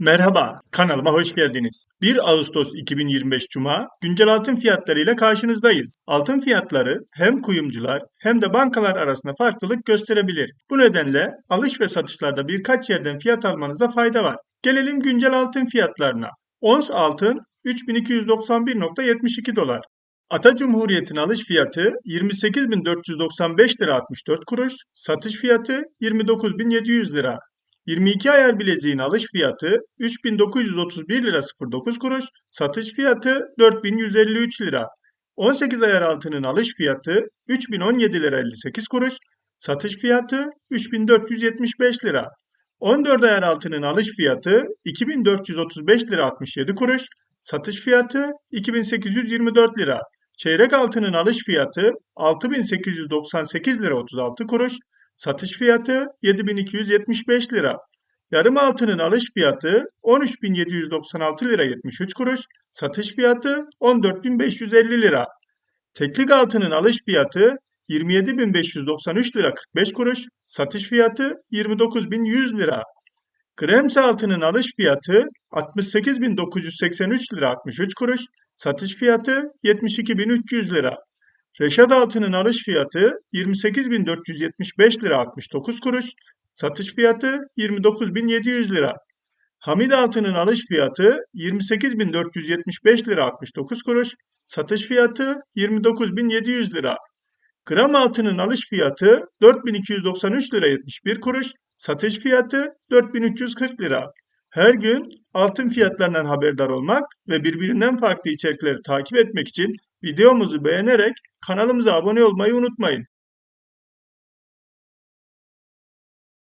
Merhaba, kanalıma hoş geldiniz. 1 Ağustos 2025 Cuma güncel altın fiyatları ile karşınızdayız. Altın fiyatları hem kuyumcular hem de bankalar arasında farklılık gösterebilir. Bu nedenle alış ve satışlarda birkaç yerden fiyat almanızda fayda var. Gelelim güncel altın fiyatlarına. Ons altın 3291.72 dolar. Ata Cumhuriyet'in alış fiyatı 28.495 lira 64 kuruş, satış fiyatı 29.700 lira. 22 ayar bileziğin alış fiyatı 3931 lira 09 kuruş, satış fiyatı 4153 lira. 18 ayar altının alış fiyatı 3017 lira 58 kuruş, satış fiyatı 3475 lira. 14 ayar altının alış fiyatı 2435 lira 67 kuruş, satış fiyatı 2824 lira. Çeyrek altının alış fiyatı 6898 lira 36 kuruş, Satış fiyatı 7275 lira. Yarım altının alış fiyatı 13796 lira 73 kuruş. Satış fiyatı 14550 lira. Teklik altının alış fiyatı 27593 lira 45 kuruş. Satış fiyatı 29100 lira. Kremse altının alış fiyatı 68983 lira 63 kuruş. Satış fiyatı 72300 lira. Reşat altının alış fiyatı 28.475 lira 69 kuruş, satış fiyatı 29.700 lira. Hamid altının alış fiyatı 28.475 lira 69 kuruş, satış fiyatı 29.700 lira. Gram altının alış fiyatı 4293 lira 71 kuruş, satış fiyatı 4340 lira. Her gün altın fiyatlarından haberdar olmak ve birbirinden farklı içerikleri takip etmek için videomuzu beğenerek kanalımıza abone olmayı unutmayın.